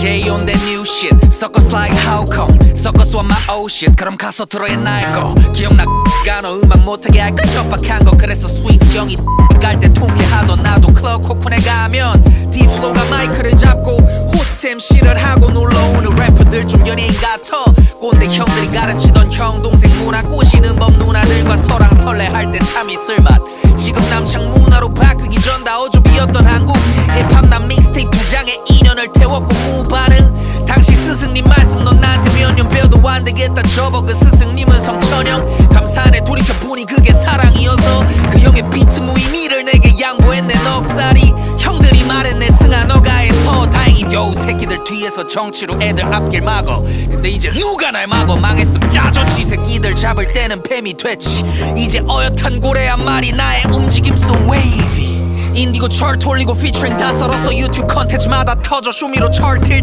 J on that new shit. Suckers like how come? Suckers want my old shit. 그럼 가서 들어야 날거. 기억나 가너 음악 못하게 할까 협박한 거. 그래서 스윙스 형이 깔때 통쾌하던 나도 클럽 코쿤에 가면 D-Flow가 마이크를 잡고 호스트 MC를 하고 놀러오는 래퍼들 좀 연예인 같아. 꼰대 형들이 가르치던 형 동생 문화 꼬시는 법 누나들과 서랑 설레 할 때 참 있을맛. 지금 남창 문화로 바뀌기 전 다. 어조비였던 한국. 힙합 난믹 안 되겠다 그 스승님은 성천형. 감사하네 돌이켜보니 그게 사랑이어서 그 형의 비트 무의미를 내게 양보했네. 넉살이 형들이 말했네. 승아 너가 해서 다행히. 겨우 새끼들 뒤에서 정치로 애들 앞길 막어. 근데 이제 누가 날 막어? 망했음 짜져 지 새끼들 잡을 때는 뱀이 됐지. 이제 어엿한 고래 한 마리 나의 움직임. 속 wavy. 인디고 차트 올리고 피처링 다 썰었어 유튜브 컨텐츠마다 터져. 쇼미로 차트